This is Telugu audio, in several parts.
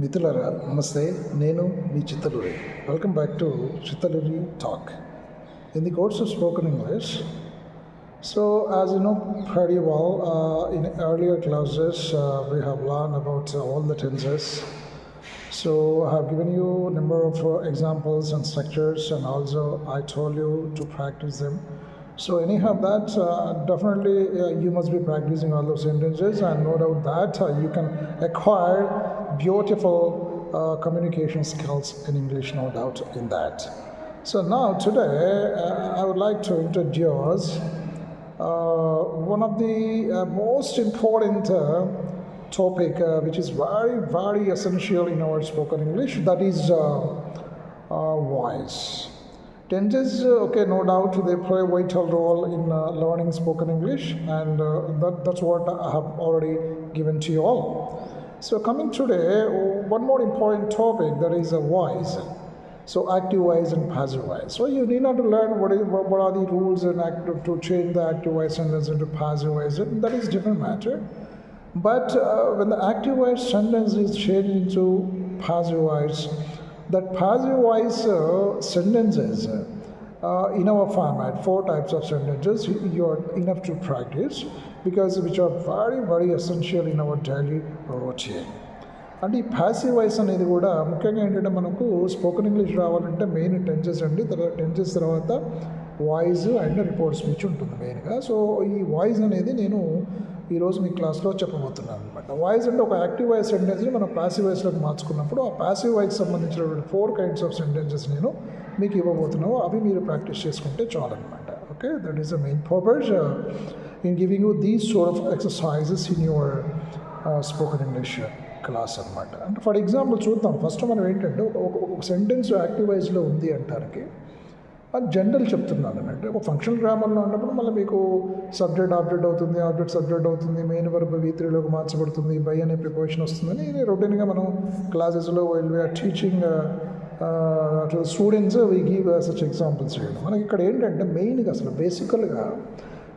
మిత్రులారా నమస్తే నేను మీ Chittaluri welcome back to Chittaluri talk in the course of spoken English so as you know pretty well uh, in earlier classes uh, we have learned about uh, all the tenses so i have given you a number of uh, examples and structures and also i told you to practice them so anyhow that uh, definitely uh, you must be practicing all those sentences and no doubt that uh, you can acquire beautiful uh, communication skills in english no doubt in that. So now today uh, i would like to introduce uh, one of the uh, most important uh, topic uh, which is very very essential in our spoken english that is voice. Tenses okay no doubt they play a vital role in uh, learning spoken english and uh, that, that's what i have already given to you all so coming today one more important topic that is a voice so active voice and passive voice. So you need not to learn what, is, what, are the rules and active to change the active voice sentence into passive voice. That is different matter. But uh, when the active voice sentence is changed into passive voice, that passive voice uh, sentences uh, in our format, four types of sentences, you are enough to practice because which are very very essential in our daily routine. అంటే ఈ ప్యాసివ్ వాయిస్ అనేది కూడా ముఖ్యంగా ఏంటంటే మనకు స్పోకెన్ ఇంగ్లీష్ రావాలంటే మెయిన్ టెన్సెస్ అండి. తర్వాత టెన్సెస్ తర్వాత వాయిస్ అండ్ రిపోర్ట్ స్పీచ్ ఉంటుంది మెయిన్గా సో ఈ వాయిస్ అనేది నేను ఈరోజు మీ క్లాస్లో చెప్పబోతున్నాను అనమాట వాయిస్ అంటే ఒక యాక్టివ్ వాయిస్ సెంటెన్స్ని మనం ప్యాసివ్ వాయిస్లోకి మార్చుకున్నప్పుడు ఆ ప్యాసివ్ వాయిస్ సంబంధించినటువంటి ఫోర్ కైండ్స్ ఆఫ్ సెంటెన్సెస్ నేను మీకు ఇవ్వబోతున్నాను. అవి మీరు ప్రాక్టీస్ చేసుకుంటే చాలన్నమాట okay that is the main purpose in giving you these sort of exercises in your spoken English class అనమాట అంటే ఫర్ ఎగ్జాంపుల్ చూద్దాం. ఫస్ట్ మనం ఏంటంటే ఒక ఒక సెంటెన్స్ యాక్టివ్ వైజ్లో ఉంది అంటానికి అది జనరల్ చెప్తున్నాను అంటే ఒక ఫంక్షనల్ గ్రామర్లో ఉన్నప్పుడు మళ్ళీ మీకు సబ్జెక్ట్ ఆబ్జెక్ట్ అవుతుంది ఆబ్జెక్ట్ సబ్జెక్ట్ అవుతుంది మెయిన్ వర్బ్ వీ త్రీలోకి మార్చబడుతుంది బై అనే ప్రిపోజిషన్ వస్తుందని ఇది రొటీన్గా మనం క్లాసెస్లో while we are teaching to students we give such examples చేయడం. మనకి ఇక్కడ ఏంటంటే మెయిన్గా అసలు బేసికల్గా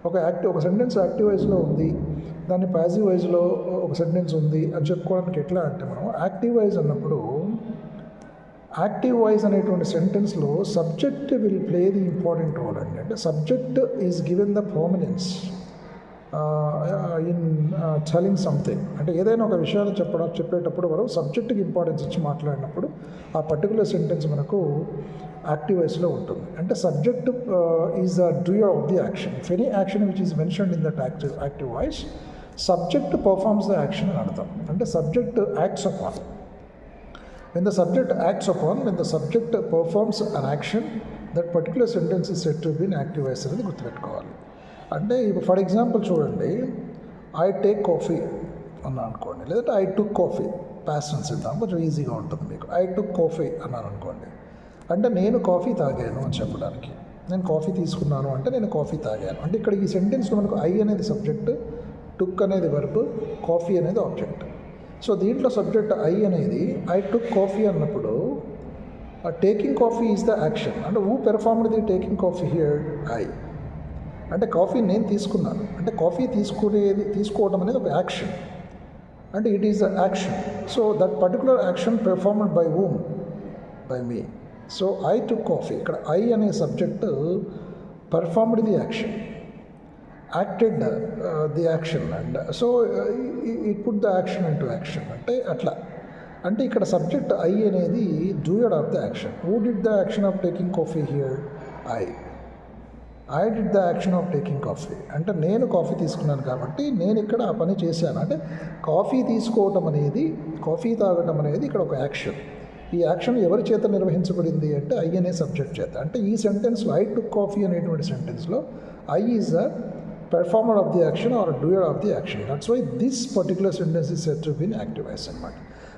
ఒక యాక్టివ్ ఒక సెంటెన్స్ యాక్టివ్ వైజ్లో ఉంది. దాన్ని ప్యాసివ్ వైజ్లో ఒక సెంటెన్స్ ఉంది అని చెప్పుకోవడానికి ఎట్లా అంటే మనం యాక్టివ్ వైజ్ అన్నప్పుడు యాక్టివ్ వాయిస్ అనేటువంటి సెంటెన్స్లో subject will play the important role అండి. అంటే subject is given the permanence. In telling something అంటే ఏదైనా ఒక విషయాన్ని చెప్పడం చెప్పేటప్పుడు మనం సబ్జెక్ట్కి ఇంపార్టెన్స్ ఇచ్చి మాట్లాడినప్పుడు ఆ పర్టికులర్ సెంటెన్స్ మనకు యాక్టివ్ వాయిస్లో ఉంటుంది. అంటే subject is the doer of the action if any action which is mentioned in that active active voice subject performs the action అని అర్థం. అంటే subject acts upon when the subject acts upon when the subject performs an action that particular sentence is said to be an active voice అనేది గుర్తుపెట్టుకోవాలి. అంటే ఇప్పుడు ఫర్ ఎగ్జాంపుల్ చూడండి ఐ టేక్ కాఫీ అన్నాను అనుకోండి లేదంటే ఐ టుక్ కాఫీ ప్యాసన్స్ ఇద్దాం కొంచెం ఈజీగా ఉంటుంది మీకు. ఐ టుక్ కాఫీ అన్నాను అనుకోండి అంటే నేను కాఫీ తాగాను అని చెప్పడానికి. నేను కాఫీ తీసుకున్నాను అంటే నేను కాఫీ తాగాను. అంటే ఇక్కడ ఈ సెంటెన్స్లో మనకు ఐ అనేది సబ్జెక్ట్ టుక్ అనేది వర్బ్ కాఫీ అనేది ఆబ్జెక్ట్ సో దీంట్లో సబ్జెక్ట్ ఐ అనేది ఐ టుక్ కాఫీ అన్నప్పుడు taking coffee is the action అంటే who performed the taking coffee here I అంటే కాఫీ నేను తీసుకున్నాను. అంటే కాఫీ తీసుకునేది తీసుకోవడం అనేది ఒక యాక్షన్. అంటే it is the action so that particular action performed by whom by me so I took coffee ఇక్కడ ఐ అనే subject performed the action acted the action and so it put the action into action అంటే అట్లా. అంటే ఇక్కడ సబ్జెక్ట్ ఐ అనేది doer of the action who did the action of taking coffee here I I did the action of taking coffee అంటే నేను కాఫీ తీసుకున్నాను కాబట్టి నేను ఇక్కడ ఆ పని చేశాను. అంటే కాఫీ తీసుకోవటం అనేది కాఫీ తాగటం అనేది ఇక్కడ ఒక యాక్షన్ ఈ యాక్షన్ ఎవరి చేత నిర్వహించబడింది అంటే ఐ అనే సబ్జెక్ట్ చేత. అంటే ఈ సెంటెన్స్లో ఐ టు కాఫీ అనేటువంటి సెంటెన్స్లో I is the performer of the action or doer of the action that's why this particular sentence is said to be in active అనమాట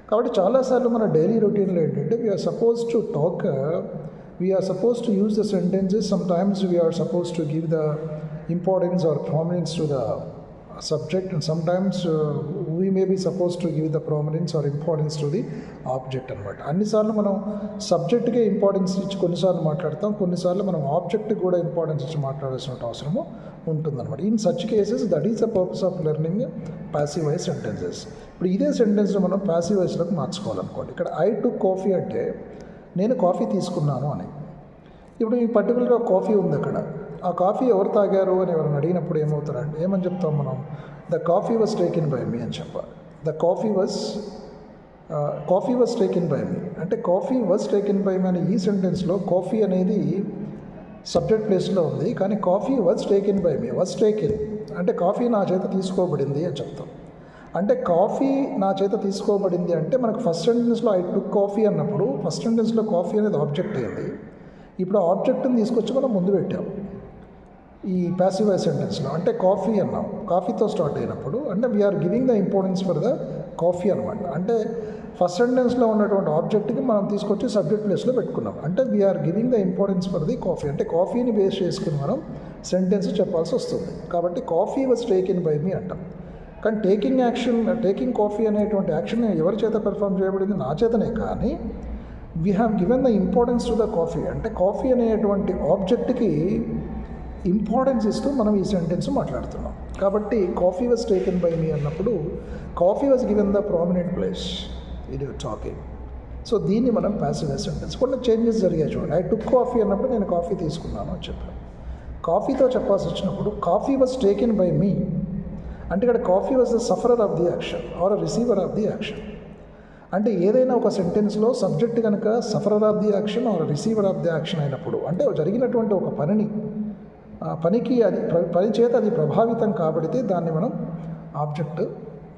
కాబట్టి చాలాసార్లు మన డైలీ రొటీన్లో ఏంటంటే we are suppose to talk we are suppose to use the sentences sometimes we are suppose to give the importance or prominence to the subject and sometimes uh, we may be suppose to give the prominence or importance to the object అనమాట అన్నిసార్లు మనం సబ్జెక్ట్కే ఇంపార్టెన్స్ ఇచ్చి కొన్నిసార్లు మాట్లాడతాం. కొన్నిసార్లు మనం ఆబ్జెక్ట్కి కూడా ఇంపార్టెన్స్ ఇచ్చి మాట్లాడాల్సిన అవసరము ఉంటుందన్నమాట. In such cases that is the purpose of learning passive voice sentences ఇప్పుడు ఇదే సెంటెన్స్ని మనం ప్యాసివ్ వైజ్లోకి మార్చుకోవాలనుకోండి. ఇక్కడ ఐ టు కాఫీ అంటే నేను కాఫీ తీసుకున్నాను అని. ఇప్పుడు ఈ పర్టికులర్ కాఫీ ఉంది అక్కడ. ఆ కాఫీ ఎవరు తాగారు అని ఎవరైనా అడిగినప్పుడు ఏమవుతారంటే ఏమని చెప్తాం మనం? The coffee was taken by me అని చెప్పాలి. The coffee was coffee was taken by me అంటే coffee was taken by me అనే ఈ సెంటెన్స్లో కాఫీ అనేది సబ్జెక్ట్ ప్లేస్లో ఉంది కానీ coffee was taken by me was taken అంటే కాఫీ నా చేత తీసుకోబడింది అని చెప్తాం. అంటే కాఫీ నా చేత తీసుకోబడింది అంటే మనకు ఫస్ట్ సెంటెన్స్లో ఐ టుక్ కాఫీ అన్నప్పుడు ఫస్ట్ సెంటెన్స్లో కాఫీ అనేది ఆబ్జెక్ట్ అయింది ఇప్పుడు ఆ ఆబ్జెక్ట్ని తీసుకొచ్చి మనం ముందు పెట్టాం. ఈ ప్యాసివ్ సెంటెన్స్లో అంటే కాఫీ అన్నాం. కాఫీతో స్టార్ట్ అయినప్పుడు అంటే we are giving the importance for the coffee అనమాట అంటే ఫస్ట్ సెంటెన్స్లో ఉన్నటువంటి ఆబ్జెక్ట్కి మనం తీసుకొచ్చి సబ్జెక్ట్ ప్లేస్లో పెట్టుకున్నాం. అంటే we are giving the importance for the coffee అంటే కాఫీని బేస్ చేసుకుని మనం సెంటెన్స్ చెప్పాల్సి వస్తుంది. కాబట్టి coffee was taken by me అంటాం. కానీ టేకింగ్ యాక్షన్ టేకింగ్ కాఫీ అనేటువంటి యాక్షన్ ఎవరి చేత పెర్ఫామ్ చేయబడింది? నా చేతనే. కానీ we have given the importance to the coffee అంటే కాఫీ అనేటువంటి ఆబ్జెక్ట్కి ఇంపార్టెన్స్ ఇస్తూ మనం ఈ సెంటెన్స్ మాట్లాడుతున్నాం. కాబట్టి coffee was taken by me అన్నప్పుడు coffee was given the prominent place ఇది టాకింగ్ సో దీన్ని మనం ప్యాసివ్ సెంటెన్స్ కొన్ని చేంజెస్ జరిగాయి చూడండి. ఐ టుక్ కాఫీ అన్నప్పుడు నేను కాఫీ తీసుకున్నాను అని చెప్పాను కాఫీతో చెప్పాల్సి వచ్చినప్పుడు coffee was taken by me అంటే ఇక్కడ coffee was the sufferer of the action or receiver of the action. అంటే ఏదైనా ఒక సెంటెన్స్లో సబ్జెక్ట్ కనుక sufferer of the action or receiver of the action అయినప్పుడు అంటే జరిగినటువంటి ఒక పనిని ఆ పనికి అది పని చేత అది ప్రభావితం కాబడితే దాన్ని మనం ఆబ్జెక్ట్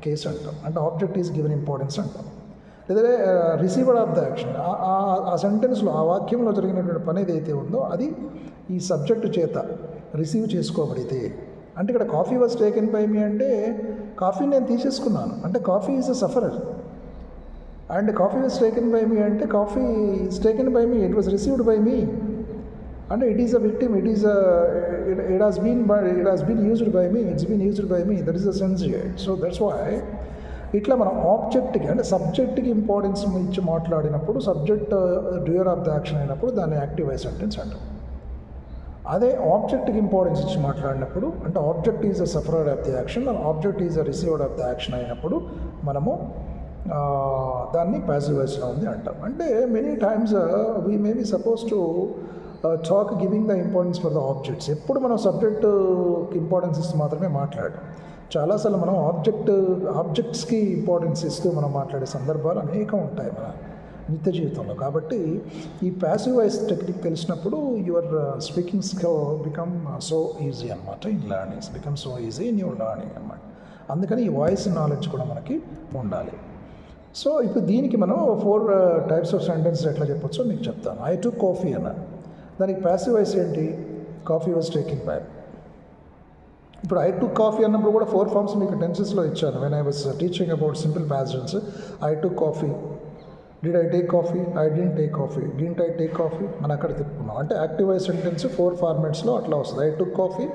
కేస్ అంటాం. అంటే ఆబ్జెక్ట్ ఈజ్ గివెన్ ఇంపార్టెన్స్ అంటాం. లేదా రిసీవర్ ఆఫ్ ద యాక్షన్ ఆ సెంటెన్స్లో ఆ వాక్యంలో జరిగినటువంటి పని ఏదైతే ఉందో అది ఈ సబ్జెక్టు చేత రిసీవ్ చేసుకోబడితే అంటే ఇక్కడ coffee was taken by me అంటే కాఫీ నేను తీసేసుకున్నాను. అంటే coffee is a sufferer and coffee was taken by me అంటే coffee is taken by me it was received by me అంటే it is a victim it is it has been by it has been used by me it's been used by me that is a sense so that's why ఇట్లా మనం ఆబ్జెక్ట్కి అంటే సబ్జెక్ట్కి ఇంపార్టెన్స్ ఇచ్చి మాట్లాడినప్పుడు subject doer of the action అయినప్పుడు దాన్ని యాక్టివ్ ఐ సెంటెన్స్ అంటాం. అదే ఆబ్జెక్ట్కి ఇంపార్టెన్స్ ఇచ్చి మాట్లాడినప్పుడు అంటే object is a sufferer of the action object is a receiver of the action అయినప్పుడు మనము దాన్ని ప్యాసివ్ వాయిస్లో ఉంది అంటాం. అంటే many times we may be suppose to talk giving the importance for the objects ఎప్పుడు మనం సబ్జెక్ట్కి ఇంపార్టెన్స్ ఇస్తూ మాత్రమే మాట్లాడడం చాలాసార్లు మనం ఆబ్జెక్ట్ ఆబ్జెక్ట్స్కి ఇంపార్టెన్స్ ఇస్తూ మనం మాట్లాడే సందర్భాలు అనేకం ఉంటాయి మన నిత్య జీవితంలో కాబట్టి ఈ ప్యాసివ్ వాయిస్ టెక్నిక్ తెలిసినప్పుడు your speaking skill become so easy అనమాట in learnings become so easy in your learning అనమాట అందుకని ఈ వాయిస్ నాలెడ్జ్ కూడా మనకి ఉండాలి. సో ఇప్పుడు దీనికి మనం ఫోర్ టైప్స్ ఆఫ్ సెంటెన్స్ ఎట్లా చెప్పొచ్చో మీకు చెప్తాను. ఐ టు కాఫీ అన్న. దానికి ప్యాసివ్ వాయిస్ ఏంటి? కాఫీ వాజ్ టేకింగ్ బై ఇప్పుడు ఐ టు కాఫీ అన్నప్పుడు కూడా ఫోర్ ఫార్మ్స్ మీకు టెన్సెస్లో ఇచ్చాను. When I was teaching about simple past tense I took coffee did I take coffee I didn't take coffee didn't I take coffee మనం అక్కడ తిప్పుకున్నాం. అంటే యాక్టివ్ ఐ సెంటెన్స్ ఫోర్ ఫార్మాట్స్లో అట్లా వస్తుంది. I took coffee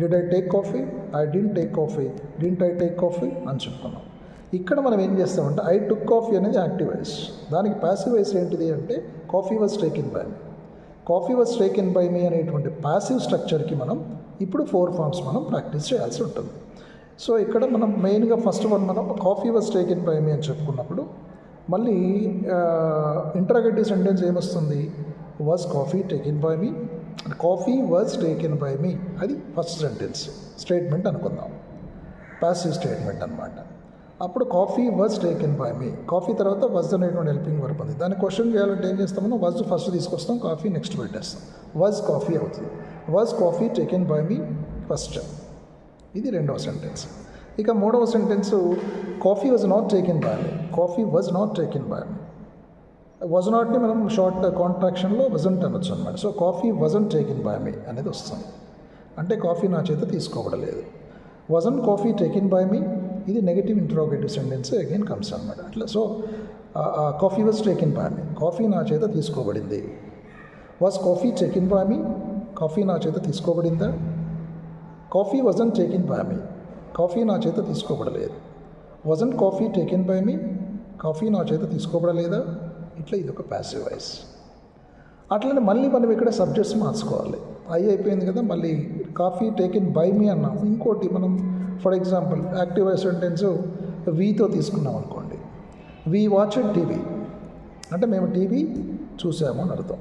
did I take coffee I didn't take coffee didn't I take coffee అని చెప్పుకున్నాం. ఇక్కడ మనం ఏం చేస్తామంటే ఐ టుక్ కాఫీ అనేది యాక్టివ్ దానికి ప్యాసివ్ ఏంటిది అంటే coffee was taken by me coffee was taken by me అనేటువంటి ప్యాసివ్ స్ట్రక్చర్కి మనం ఇప్పుడు ఫోర్ ఫార్మ్స్ మనం ప్రాక్టీస్ చేయాల్సి ఉంటుంది. సో ఇక్కడ మనం మెయిన్గా ఫస్ట్ వన్ మనం coffee was taken by me అని చెప్పుకున్నప్పుడు మళ్ళీ ఇంటరాగేటివ్ సెంటెన్స్ ఏమొస్తుంది? Was coffee taken by me coffee was taken by me అది ఫస్ట్ సెంటెన్స్ స్టేట్మెంట్ అనుకుందాం. ప్యాసివ్ స్టేట్మెంట్ అనమాట అప్పుడు coffee was taken by me coffee తర్వాత వజ్ అనేటువంటి హెల్పింగ్ వర్క్ ఉంది. దాన్ని క్వశ్చన్ చేయాలంటే ఏం చేస్తామో వజ్ ఫస్ట్ తీసుకొస్తాం కాఫీ నెక్స్ట్ పెట్టేస్తాం. వజ్ కాఫీ అవుతుంది. Was coffee taken by me first ఇది రెండవ సెంటెన్స్ ఇక మూడవ sentence coffee was not taken by me coffee was not taken by me was నాట్ని మనం షార్ట్ కాంట్రాక్షన్లో వజంట్ అనొచ్చు అనమాట so coffee wasn't taken by me అనేది వస్తుంది. అంటే కాఫీ నా చేత తీసుకోబడలేదు. Wasn't coffee taken by me ఇది negative interrogative sentence again comes అనమాట అట్లా so coffee was taken by me coffee నా చేత తీసుకోబడింది. Was coffee taken by me coffee నా చేత తీసుకోబడిందా? Coffee wasn't taken by me coffee నా చేత తీసుకోబడలేదు. Wasn't coffee taken by me coffee నా చేత తీసుకోబడలేదా? ఇట్లా ఇది ఒక ప్యాసివ్ వాయిస్ అట్లనే మళ్ళీ మనం ఇక్కడ సబ్జెక్ట్స్ మార్చుకోవాలి. ఐ అయిపోయింది కదా మళ్ళీ కాఫీ టేకెన్ బై మీ అన్నాం. ఇంకోటి మనం for example active voice sentence వీతో తీసుకున్నాం అనుకోండి. వీ వాచ్ టీవీ అంటే మేము టీవీ చూసాము అని అర్థం.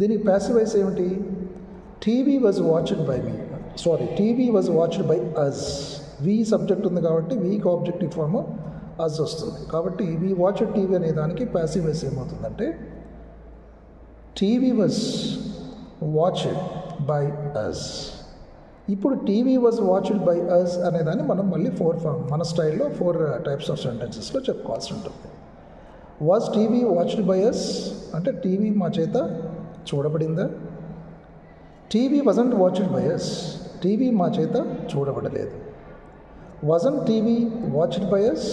దీనికి ప్యాసివ్ వాయిస్ ఏమిటి? TV was watched by me sorry TV was watched by us we subject ఉంది కాబట్టి వీకి ఆబ్జెక్టివ్ ఫార్మ్ అజ్ వస్తుంది. కాబట్టి వీ వాచ్ టీవీ అనే దానికి ప్యాసివ్ వేస్ ఏమవుతుందంటే TV was watch by us ఇప్పుడు TV was watched by us అనేదాన్ని మనం మళ్ళీ ఫోర్ ఫార్మ్ మన స్టైల్లో ఫోర్ టైప్స్ ఆఫ్ సెంటెన్సెస్లో చెప్పుకోవాల్సి ఉంటుంది. Was TV watched by us అంటే టీవీ మా చేత చూడబడిందా? TV wasn't watched by us TV మా చేత చూడబడలేదు. Wasn't TV watched by us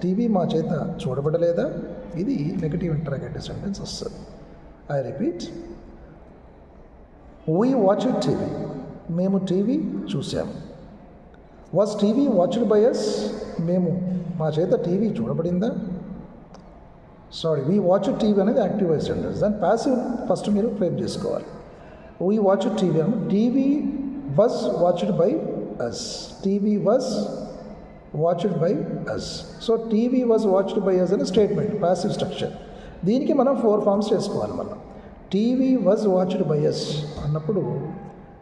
TV మా చేత చూడబడలేదా? ఇది నెగటివ్ ఇంటరాగేటివ్ సెంటెన్స్ వస్తుంది. I repeat we watch TV. మేము టీవీ చూసాము was TV watched by us మేము మా చేత టీవీ చూడబడిందా? సారీ వీ వాచ్ టీవీ అనేది యాక్టివ్ వాయిస్ సెంటెన్స్ దాని ప్యాసివ్ ఫస్ట్ మీరు ఫ్రేమ్ చేసుకోవాలి. వీ వాచ్ టీవీ అని TV was watched by us TV was watched by us so TV was watched by us అనే స్టేట్మెంట్ ప్యాసివ్ స్ట్రక్చర్ దీనికి మనం ఫోర్ ఫార్మ్స్ చేసుకోవాలి మనం. TV was watched by us అన్నప్పుడు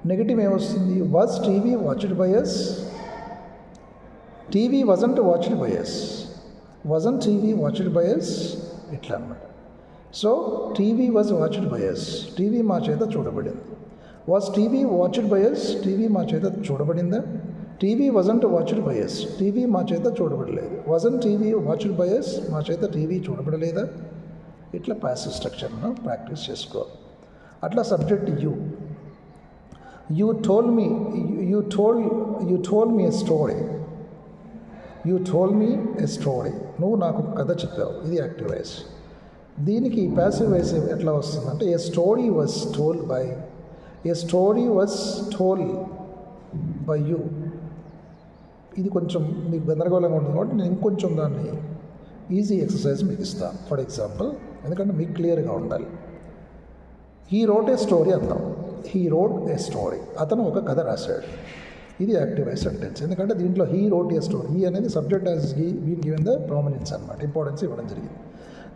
నెగిటివ్ ఏమొస్తుంది? Was TV watched by us TV wasn't watched by us wasn't TV watched by us ఇట్లా అనమాట so TV was watched by us TV మా చేత చూడబడింది. Was TV watched by us TV మా చేత చూడబడిందా? TV wasn't watched by TV మా చేత చూడబడలేదు. వజన్ టీవీ వాచ్డ్ బై మా చేత టీవీ చూడబడలేదా? ఇట్లా ప్యాసివ్ స్ట్రక్చర్ను ప్రాక్టీస్ చేసుకోవాలి అట్లా subject you you told me you told you told me a story you told me a story నువ్వు నాకు ఒక కథ చెప్పావు. ఇది యాక్టివ్ వాయిస్ దీనికి ప్యాసివ్ వాయిస్ ఎట్లా వస్తుందంటే a story was told by a story was told by you ఇది కొంచెం మీకు గందరగోళంగా ఉంటుంది కాబట్టి నేను ఇంకొంచెం దాన్ని ఈజీ ఎక్సర్సైజ్ మీకు ఇస్తాను ఫర్ ఎగ్జాంపుల్ ఎందుకంటే మీకు క్లియర్గా ఉండాలి. హీ రోట్ ఏ స్టోరీ అందాం. హీ రోట్ ఏ స్టోరీ అతను ఒక కథ రాశాడు. ఇది యాక్టివైజ్ సెంటెన్స్ ఎందుకంటే దీంట్లో he wrote a story he అనేది subject has he been given the prominence అనమాట ఇంపార్టెన్స్ ఇవ్వడం జరిగింది.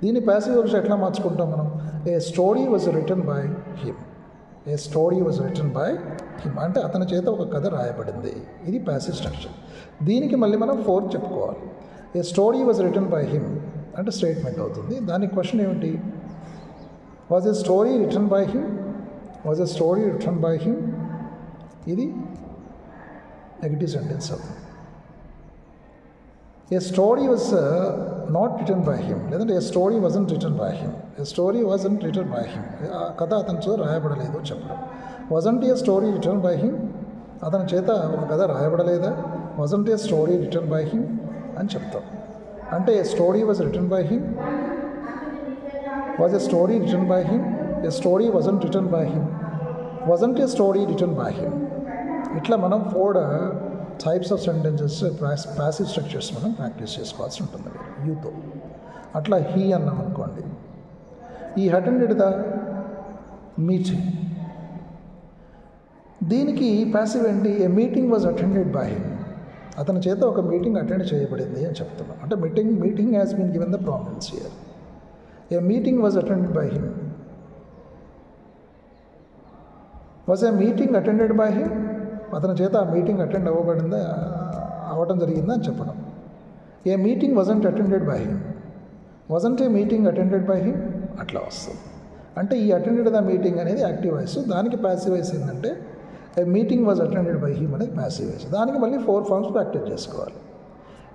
దీన్ని ప్యాసివ్ వర్షన్ ఎట్లా మార్చుకుంటాం మనం? A story was written by him a story was written by him. అంటే అతని చేత ఒక కథ రాయబడింది. ఇది ప్యాసివ్ స్ట్రక్చర్ దీనికి మళ్ళీ మనం ఫోర్ చెప్పుకోవాలి. A story was written by him అంటే స్టేట్మెంట్ అవుతుంది. దానికి క్వశ్చన్ ఏమిటి? Was a story written by him was a story written by him ఇది నెగిటివ్ సెంటెన్స్ అవుతుంది. A story was not written by him లేదంటే a story wasn't written by him a story wasn't written by him ఆ కథ అతని చేత రాయబడలేదు చెప్పడం. Wasn't a story written by him అతని చేత ఒక కథ రాయబడలేదా? Wasn't a story written by him అని చెప్తాం. అంటే a story was written by him was a story written by him a story wasn't written by him wasn't a story written by him ఇట్లా మనం four types of sentences passive structures మనం ప్రాక్టీస్ చేసుకోవాల్సి ఉంటుంది. యూతో అట్లా హీ అన్నాం అనుకోండి ఈ అటెండెడ్ ద? మీటింగ్ దీనికి ప్యాసివ్ ఏంటి? A meeting was attended by him అతని చేత ఒక మీటింగ్ అటెండ్ చేయబడింది అని చెప్తున్నాం. అంటే meeting meeting has been given the prominence here a meeting was attended by him was a meeting attended by him అతని చేత ఆ మీటింగ్ అటెండ్ అవ్వబడిందా అవ్వటం జరిగిందా అని చెప్పడం. A meeting wasn't attended by him wasn't a meeting attended by him అట్లా వస్తుంది. అంటే ఈ అటెండెడ్ ద మీటింగ్ అనేది యాక్టివ్ వాయిస్ దానికి ప్యాసివ్ వాయిస్ ఏంటంటే a meeting was attended by him అనేది ప్యాసివ్ వాయిస్ దానికి మళ్ళీ ఫోర్ ఫార్మ్స్ ప్రాక్టీస్ చేసుకోవాలి.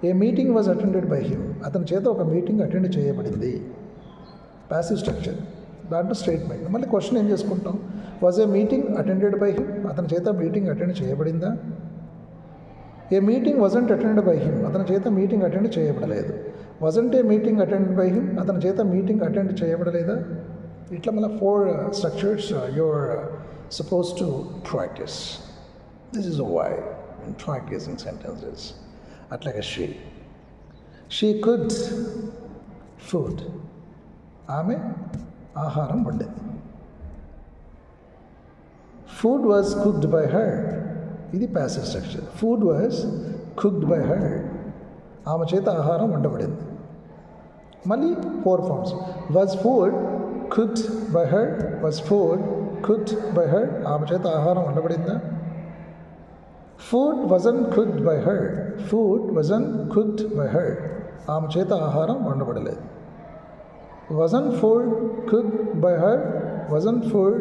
A meeting was attended by him అతని చేత ఒక మీటింగ్ అటెండ్ చేయబడింది. ప్యాసివ్ స్ట్రక్చర్ దాంట్లో స్టేట్మెంట్ మళ్ళీ క్వశ్చన్ ఏం చేసుకుంటాం? Was a meeting attended by him అతని చేత మీటింగ్ అటెండ్ చేయబడిందా? A meeting wasn't attend by him అతని చేత మీటింగ్ అటెండ్ చేయబడలేదు. Wasn't a meeting attend by him అతని చేత మీటింగ్ అటెండ్ చేయబడలేదా? ఇట్లా మళ్ళీ four structures your suppose to practice this is why in practicing sentences అట్లాగే షీ షీ కుడ్ ఫుడ్ ఆమె ఆహారం వండింది. Food was cooked by her ఇది passive structure food was cooked by her ఆమె చేత ఆహారం వండబడింది మళ్ళీ four forms was food cooked by her was food cooked by her ఆమె చేత ఆహారం వండబడిందా food wasn't cooked by her food wasn't cooked by her ఆమె చేత ఆహారం వండబడలేదు wasn't food cook by her wasn't food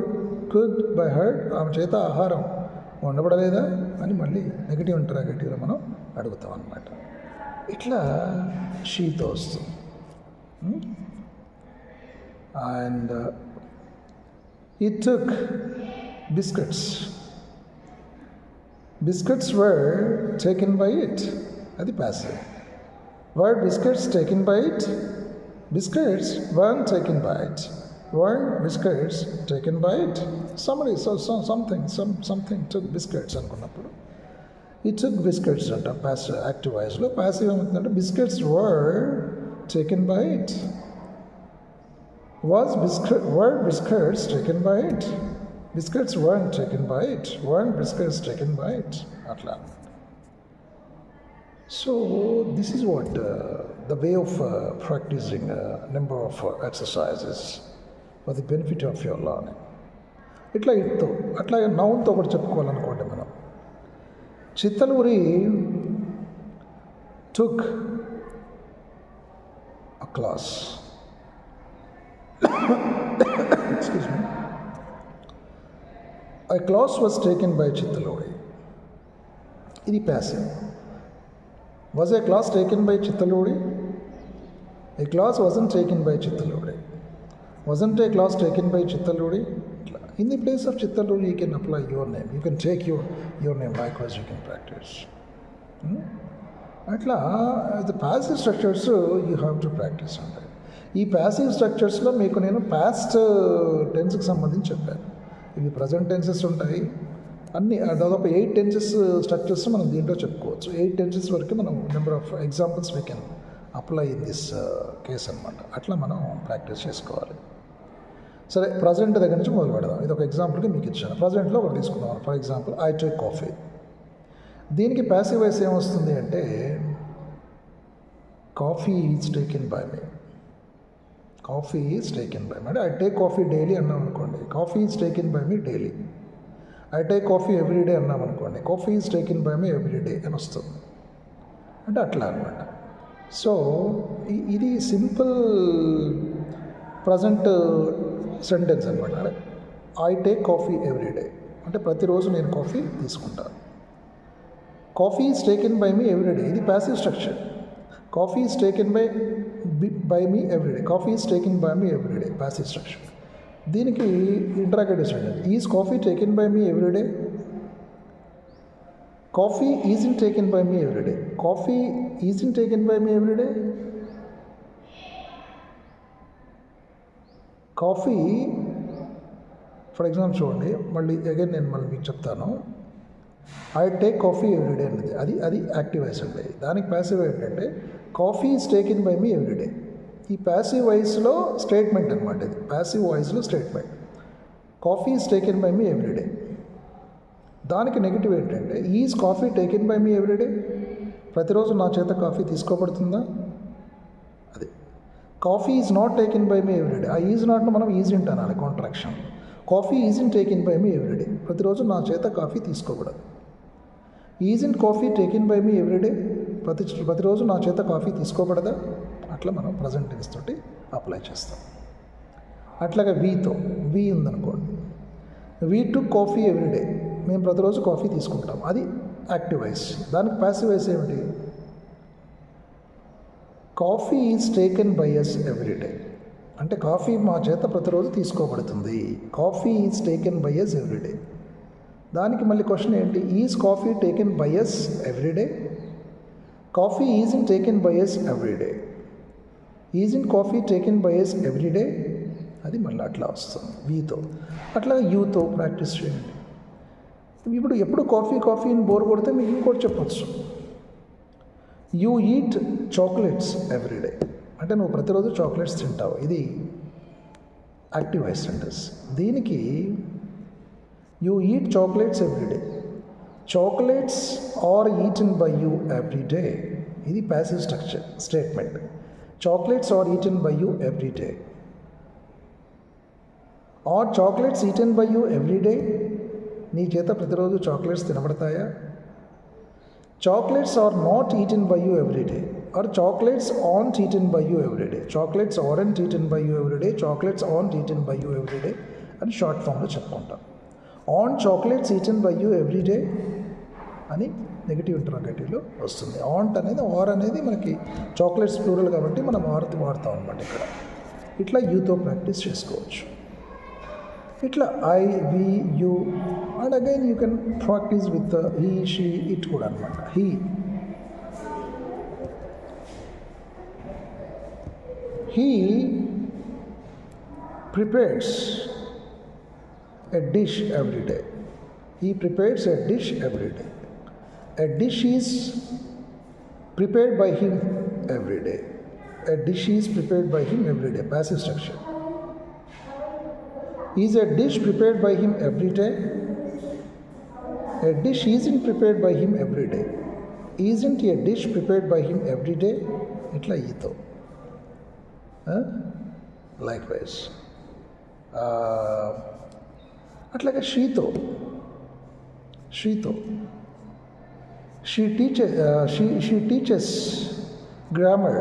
cook by her ఆమె చేత ఆహారం వండబడలేదా అని మళ్ళీ నెగిటివ్ ఇంటరాగేటివ్లో మనం అడుగుతాం అన్నమాట. ఇట్లా శీతోస్తు అండ్ ఈ took biscuits biscuits were taken by it అది passive were biscuits taken by it biscuits one taken by it. Weren't biscuits taken by it? Somebody, so, so something, some, something took biscuits అనుకున్నప్పుడు ఈ టుక్ బిస్కెట్స్ అంట పాసివ్ యాక్టివ్ వాయిస్లో పాసివ్ ఏమవుతుందంటే biscuits were taken by it was biscuit were biscuits taken by it biscuits weren't taken by it weren't biscuits taken by it అట్లా. అన్నమాట So this is what uh, the way of uh, practicing for the benefit of your లా అని ఇట్లా ఇట్తో అట్లా నౌన్తో కూడా చెప్పుకోవాలనుకోండి మనం Chittaluri took a class a class was taken by Chittaluri ఇది passive was a class taken by Chittaludi a class wasn't taken by Chittaludi Wasn't a class taken by Chittalodi? In the place of Chittalodi, you can apply your name. You can take your, your name, likewise, you can practice. Hmm? అట్లా the passive structures you have to practice ఉంటాయి ఈ ప్యాసివ్ స్ట్రక్చర్స్లో మీకు నేను పాస్ట్ టెన్స్కి సంబంధించి చెప్పాను ఇవి ప్రజెంట్ టెన్సెస్ ఉంటాయి అన్ని దాదాపు ఎయిట్ టెన్సెస్ స్ట్రక్చర్స్ మనం దీంట్లో చెప్పుకోవచ్చు ఎయిట్ టెన్సెస్ వరకు మనం number of examples we can apply in this case అనమాట అట్లా మనం ప్రాక్టీస్ చేసుకోవాలి సరే ప్రజెంట్ దగ్గర నుంచి మొదలు పెడదాం. ఇది ఒక ఎగ్జాంపుల్కి మీకు ఇచ్చాను. ప్రజెంట్లో ఒకటి తీసుకుందాం. For example I take coffee దీనికి ప్యాసివ్ వైస్ ఏమొస్తుంది అంటే coffee is taken by me coffee is taken by me అంటే ఐ టేక్ కాఫీ డైలీ అన్నాం అనుకోండి. Coffee is taken by me daily I take coffee every day అన్నాం అనుకోండి. Coffee is taken by me every day అని వస్తుంది. అంటే అట్లా అనమాట సో ఇది సింపుల్ ప్రజెంట్ సెంటెన్స్ అనమాట I take coffee every day అంటే ప్రతిరోజు నేను కాఫీ తీసుకుంటాను coffee is taken by me every day ఇది passive structure coffee is taken by by me every day coffee is taken by me every day passive structure దీనికి interrogative sentence is coffee taken by me every day coffee isn't taken by me every day coffee isn't taken by me every coffee for example చూడండి మళ్ళీ అగైన్ నేను మళ్ళీ మీకు చెప్తాను. ఐ టేక్ కాఫీ ఎవ్రీడే అనేది అది అది యాక్టివ్ వైస్ అండి. దానికి ప్యాసివ్ ఏంటంటే coffee is taken by me every day ఈ ప్యాసివ్ వాయిస్లో స్టేట్మెంట్ అనమాట ఇది. ప్యాసివ్ వాయిస్లో statement coffee is taken by me every day దానికి నెగిటివ్ ఏంటంటే is coffee taken by me every day ప్రతిరోజు నా చేత coffee తీసుకోబడుతుందా? Coffee is not taken by me every day. ఆ ఈజ్ నాట్ను మనం ఈజ్ ఇంట్ అనాలి contraction coffee isn't taken by me every day. ప్రతిరోజు నా చేత కాఫీ తీసుకోకూడదు. Isn't coffee taken by me every day? ప్రతి ప్రతిరోజు నా చేత కాఫీ తీసుకోబడదా అట్లా మనం ప్రజెంట్ టెన్స్ తోటి అప్లై చేస్తాం. అట్లాగే వీతో వీ ఉందనుకోండి. We to coffee every day. మేము ప్రతిరోజు కాఫీ తీసుకుంటాం. అది యాక్టివ్ వైస్ దానికి ప్యాసివైజ్ ఏమిటి? Coffee is taken by us every day అంటే కాఫీ మా చేత ప్రతిరోజు తీసుకోబడుతుంది. Coffee is taken by us every day దానికి మళ్ళీ క్వశ్చన్ ఏంటి? Is coffee taken by us every day coffee isn't taken by us every day isn't coffee taken by us every day అది మళ్ళీ అట్లా వస్తుంది. వీతో అట్లా యూతో ప్రాక్టీస్ చేయండి. ఇప్పుడు ఎప్పుడు కాఫీ కాఫీ అని బోర్ కొడితే మీకు ఇంకోటి చెప్పచ్చు. యూ ఈట్ చాక్లెట్స్ ఎవ్రీడే అంటే నువ్వు ప్రతిరోజు చాక్లెట్స్ తింటావు. ఇది యాక్టివ్ వాయిస్ సెంటెన్స్ దీనికి you eat chocolates everyday chocolates are eaten by you every day. ఇది passive structure statement. Chocolates are eaten by you every day. Are chocolates eaten by you every day? నీ చేత ప్రతిరోజు చాక్లెట్స్ తినబడతాయా? Chocolates are not eaten by you every day are chocolates on eaten by you every day chocolates aren't eaten by you every day chocolates on eaten by you every అని షార్ట్ ఫామ్లో చెప్పుకుంటాం. On chocolates eaten by you every అని నెగిటివ్ ఇంటరాగేటివ్లో వస్తుంది. ఆంట్ అనేది ఆర్ అనేది మనకి చాక్లెట్స్ ప్లూరల్ కాబట్టి మనం ఆర్తి వాడతాం అనమాట ఇక్కడ. ఇట్లా యూతో ప్రాక్టీస్ చేసుకోవచ్చు. ఇట్లా I we you and again you can practice with he she it కూడా అనమాట he he prepares a dish every day. He prepares a dish every day. A dish is prepared by him every day. A dish is prepared by him every day. Passive structure. Is a dish prepared by him every day? A dish isn't prepared by him every day. Isn't a dish prepared by him every day? ఇట్లా ఈతో లైక్వైజ్ అట్లాగే షీతో షీతో she teacher she she teachers grammar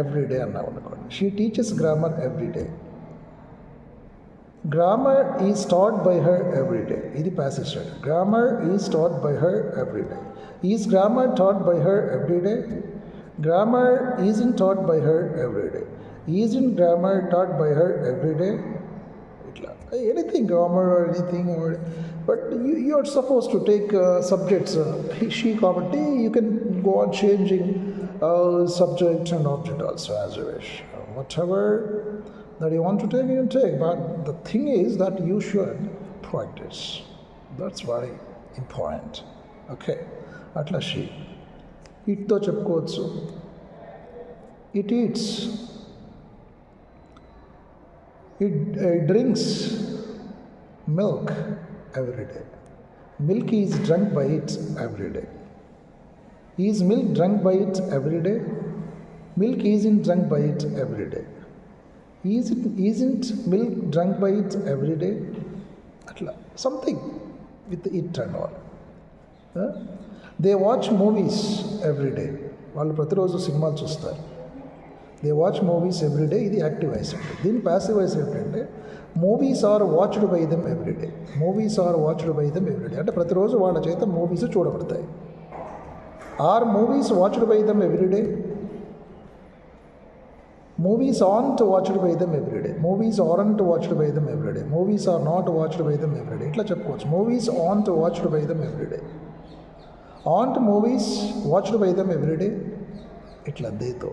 every day అన్నావు అనుకోండి she teachers grammar every Day grammar is taught by her every ఇది passive study grammar is taught by her every is grammar taught by her every grammar isn't taught by her every isn't grammar taught by her every ఇట్లా anything grammar or anything but you you are suppose to take subjects she కాబట్టి you can go on changing subject and object also as you wish whatever that you want to take, you can take. But the thing is that you should practice. That's very important. Okay? Atlashi. Itto chapkotsu. It eats. It, it drinks milk every day. Milk is drunk by it every day. Is milk drunk by it every day? Milk isn't drunk by it every day. Is it isn't milk drunk by its every day అట్లా something with it and all they watch movies every వాళ్ళు ప్రతిరోజు సినిమాలు చూస్తారు. They watch movies every day ఇది యాక్టివ్ వాయిస్ అంటే దీని ప్యాసివ్ వాయిస్ ఏంటంటే movies are watched by them every day movies are watched by them every day అంటే ప్రతిరోజు వాళ్ళ చేత movies చూడబడతాయి. Are movies watched by them every day movies aren't watched by them every day movies aren't watched by them every day movies are not watched by them every ఇట్లా చెప్పుకోవచ్చు movies aren't watched by them every aren't movies watched by them every day ఇట్లా దేతో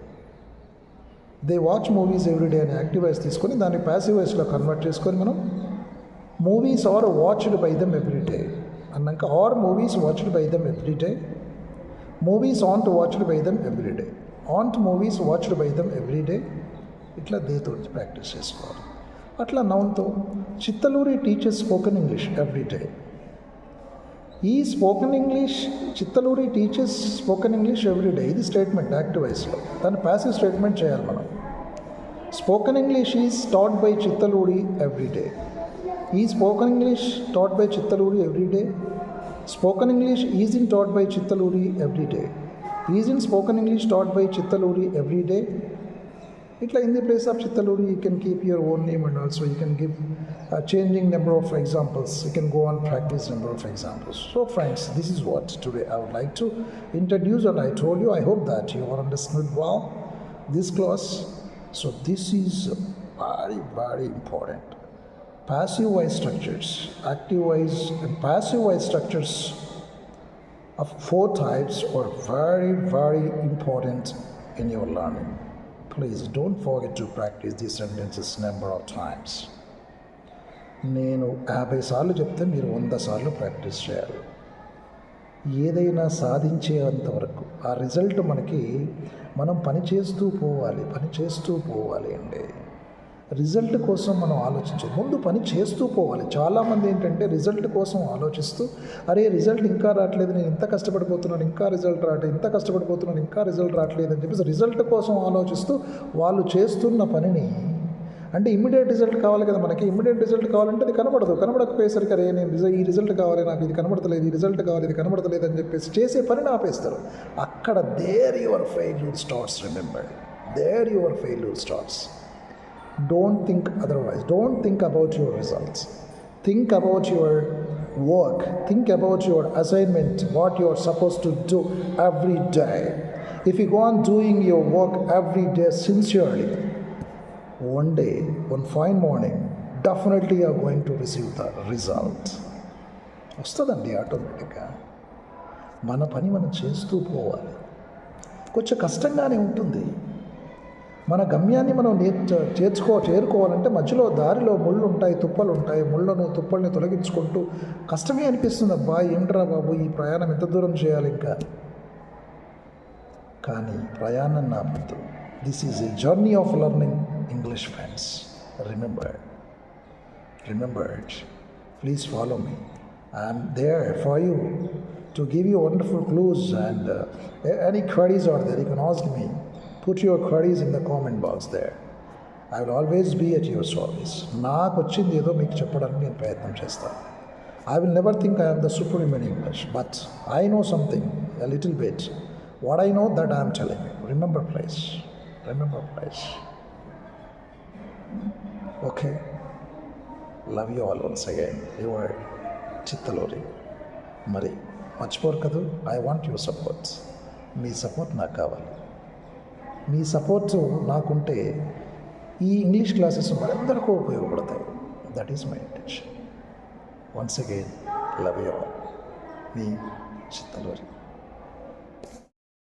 they watch movies every day అని యాక్టివ్ వైస్ తీసుకొని దాన్ని ప్యాసివ్ వైస్లో కన్వర్ట్ చేసుకొని మనం movies are watched by them every అన్నాక are movies watched by them every movies aren't watched by them every day and movies watched by them every day ఇట్లా దేతో ప్రాక్టీస్ చేసుకోవాలి. అట్లా నౌన్తో Chittaluri teachers spoken English every day ఈ spoken English Chittaluri teachers spoken English every day ఇది స్టేట్మెంట్ యాక్టివ్ వాయిస్లో దాన్ని ప్యాసివ్ స్టేట్మెంట్ చేయాలి మనం. Spoken English is taught by Chittaluri every day ఈ spoken English taught by Chittaluri every day spoken English is in taught by Chittaluri every Using spoken English taught by Chittaluri every day. It like in the place of Chittaluri, you can keep your own name and also you can give a changing number of examples. You can go on practice number of examples. So friends, this is what today I would like to introduce and I told you, I hope that you are understood well this class. So this is very, very important. Passive voice structures, active voice and passive voice structures of four types are very very important in your learning please don't forget to practice these sentences number of times నేను యాభై సార్లు చెప్తే మీరు వంద సార్లు ప్రాక్టీస్ చేయాలి ఏదైనా సాధించేంత వరకు ఆ రిజల్ట్ మనకి మనం పని చేస్తూ పోవాలి పని చేస్తూ పోవాలి అండి రిజల్ట్ కోసం మనం ఆలోచించదు ముందు పని చేస్తూ పోవాలి. చాలామంది ఏంటంటే రిజల్ట్ కోసం ఆలోచిస్తూ అరే రిజల్ట్ ఇంకా రావట్లేదు నేను ఇంత కష్టపడిపోతున్నాను ఇంకా రిజల్ట్ రావట్లేదు ఇంత కష్టపడిపోతున్నాను ఇంకా రిజల్ట్ రావట్లేదు అని చెప్పేసి రిజల్ట్ కోసం ఆలోచిస్తూ వాళ్ళు చేస్తున్న పనిని అంటే ఇమ్మీడియట్ రిజల్ట్ కావాలి కదా మనకి. ఇమ్మీడియట్ రిజల్ట్ కావాలంటే అది కనబడదు. కనబడకపోయేసరికి అరే నేను రిజల్ట్ ఈ రిజల్ట్ కావాలి నాకు ఇది కనబడతలేదు ఈ రిజల్ట్ కావాలి ఇది కనబడతలేదు అని చెప్పేసి చేసే పనిని ఆపేస్తారు. అక్కడ there your failure starts remember there your failure starts don't think otherwise don't think about your results think about your work think about your assignment what you are suppose to do every day if you go doing your work every day sincerely one day one fine morning definitely you are to receive the result వస్తుందండి ఆటోమేటిక్గా మన పని మనం చేస్తూ పోవాలి. కొంచెం కష్టంగానే ఉంటుంది. మన గమ్యాన్ని మనం నేర్చ చేర్చుకో చేరుకోవాలంటే మధ్యలో దారిలో ముళ్ళు ఉంటాయి తుప్పలు ఉంటాయి ముళ్ళను తుప్పల్ని తొలగించుకుంటూ కష్టమే అనిపిస్తుంది. అబ్బా ఏమిట్రా బాబు ఈ ప్రయాణం ఎంత దూరం చేయాలి ఇంకా? కానీ ప్రయాణం నా వద్దు this is a journey of learning English friends remember remembered please follow me I'm there for you to give you wonderful clues and any queries are there you can ask me put your queries in the comment box there I will always be at your service నాకు వచ్చింది ఏదో మీకు చెప్పడానికి నేను ప్రయత్నం చేస్తాను I will never think I'm the super in English but I know something a little bit what I know that I'm telling remember price remember price okay love you all once again your Chittalori మరి మర్చిపోరు కదూ ఐ వాంట్ యువర్ సపోర్ట్స్ మీ సపోర్ట్ నాకు కావాలి మీ సపోర్ట్ నాకుంటే ఈ ఇంగ్లీష్ క్లాసెస్ మనందరికీ ఉపయోగపడతాయి. That is my intention once again love you me Chittaluri